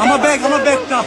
আমার ব্যাগ আমার ব্যাগটা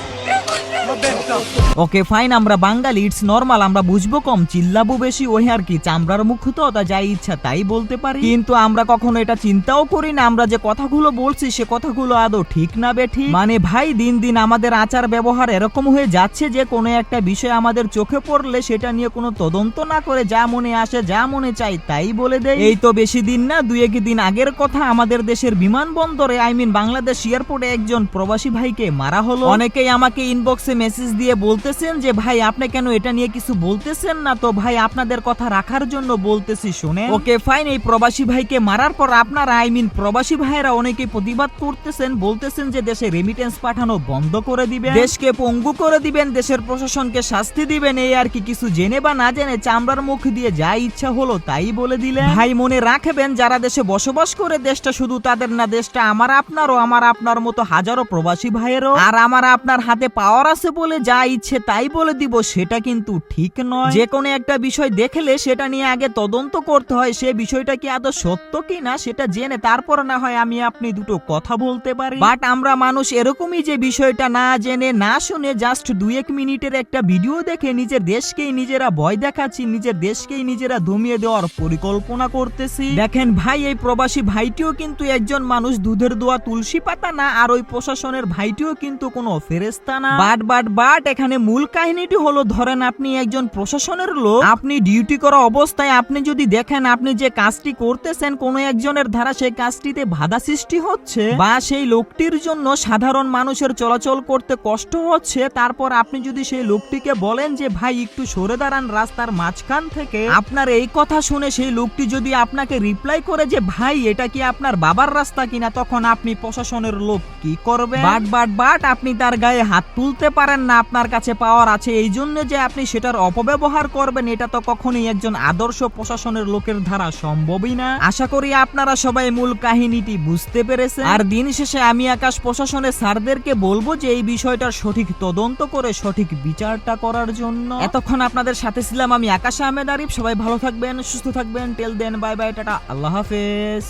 ওকে ফাইন আমরা বাঙালি ইটস নর্মাল আমরা বুঝব কম, চিল্লাবো বেশি, ওই আর কি, চামড়ার মুখ তো তা যাই ইচ্ছা, তাই বলতে পারি। কিন্তু আমরা কখনো এটা চিন্তাও করি না, আমরা যে কথাগুলো বলছি, সে কথাগুলো আদৌ ঠিক না বেঠি মানে ভাই, দিন দিন আমাদের আচার ব্যবহার এরকম হয়ে যাচ্ছে যে, কোনো একটা বিষয় আমাদের চোখে পড়লে সেটা নিয়ে কোনো তদন্ত না করে যা মনে আসে, যা মনে চাই, তাই বলে দেয় এই তো বেশি দিন না, দুই এক দিন আগের কথা, আমাদের দেশের বিমানবন্দরে আই মিন বাংলাদেশ এয়ারপোর্টে একজন প্রবাসী ভাইকে মারা হলো। অনেকেই আমাকে ইনবক্সে মেসেজ দিয়ে বলতেছেন যে, ভাই, আপনি কেন এটা নিয়ে কিছু বলতেছেন না? তো ভাই, আপনাদের কথা রাখার জন্য বলতেছি শুনে ওকে ফাইন এই প্রবাসী ভাইকে মারার পর আপনারা আই মিন প্রবাসী ভাইরা অনেকে প্রতিবাদ করতেছেন, বলতেছেন যে, দেশে রেমিটেন্স পাঠানো বন্ধ করে দিবেন। দেশকে পঙ্গু করে দিবেন, দেশের প্রশাসনকে শাস্তি দিবেন। এই আর কি কিছু জেনে বা না জেনে চামড়ার মুখ দিয়ে যা ইচ্ছা হলো তাই বলে দিলেন। ভাই, মনে রাখবেন, যারা দেশে বসবাস করে, দেশটা শুধু তাদের না, দেশটা আমার আপনারও, আমার আপনার মতো হাজারো প্রবাসী ভাইয়েরও। আর আমার আপনার হাতে পাওয়ার আছে বলে যা ইচ্ছে তাই বলে দিব, সেটা কিন্তু ঠিক নয়। যে কোনো একটা বিষয় দেখলে সেটা নিয়ে আগে তদন্ত করতে হয়, সে বিষয়টা কি আদৌ সত্য কি না সেটা জেনে তারপর না হয় আমি আপনি দুটো কথা বলতে পারি। বাট আমরা মানুষ এরকমই যে বিষয়টা না জেনে, না শুনে জাস্ট দুই এক মিনিটের একটা ভিডিও দেখে নিজের দেশকেই নিজেরা ভয় দেখাচ্ছি, নিজের দেশকেই নিজেরা দমিয়ে দেওয়ার পরিকল্পনা করতেছি। দেখেন ভাই, এই প্রবাসী ভাইটিও কিন্তু একজন মানুষ, দুধের দোয়া তুলসী পাতা না, আর ওই প্রশাসনের ভাইটিও কিন্তু কোনো ফেরেস্তা না। বাট বাট এখানে মূল কাহিনীটি হলো, ধরেন আপনি একজন প্রশাসনের লোক, আপনি ডিউটি করা অবস্থায় আপনি যদি দেখেন আপনি যে কাজটি করতেছেন, কোনো একজনের ধারা সেই কাজটিতে বাধা সৃষ্টি হচ্ছে বা সেই লোকটির জন্য সাধারণ মানুষের চলাচল করতে কষ্ট হচ্ছে, তারপর আপনি যদি সেই লোকটিকে বলেন যে, ভাই, একটু সরে দাঁড়ান রাস্তার মাঝখান থেকে। আপনার এই কথা শুনে সেই লোকটি যদি আপনাকে রিপ্লাই করে যে, ভাই, এটা কি আপনার বাবার রাস্তা কিনা? তখন আপনি প্রশাসনের লোক কি করবে বাট বাট বাট আপনি তার গায়ে হাত তুলতে পারেন না আপনার কাছে পাওয়ার আছে। এই জন্য যে আপনি সেটার অপব্যবহার করবেন, এটা তো কখনোই একজন আদর্শ প্রশাসনের লোকের দ্বারা সম্ভবই না। আশা করি আপনারা সবাই মূল কাহিনীটি বুঝতে পেরেছেন। আর দিন শেষে আমি আকাশ প্রশাসনের স্যারদেরকে বলব যে এই বিষয়টার সঠিক তদন্ত করে সঠিক বিচারটা করার জন্য। এতক্ষণ আপনাদের সাথে ছিলাম আমি আকাশ আহমেদ আরিফ। সবাই ভালো থাকবেন, সুস্থ থাকবেন। Till then, bye bye, tata. আল্লাহ হাফেজ।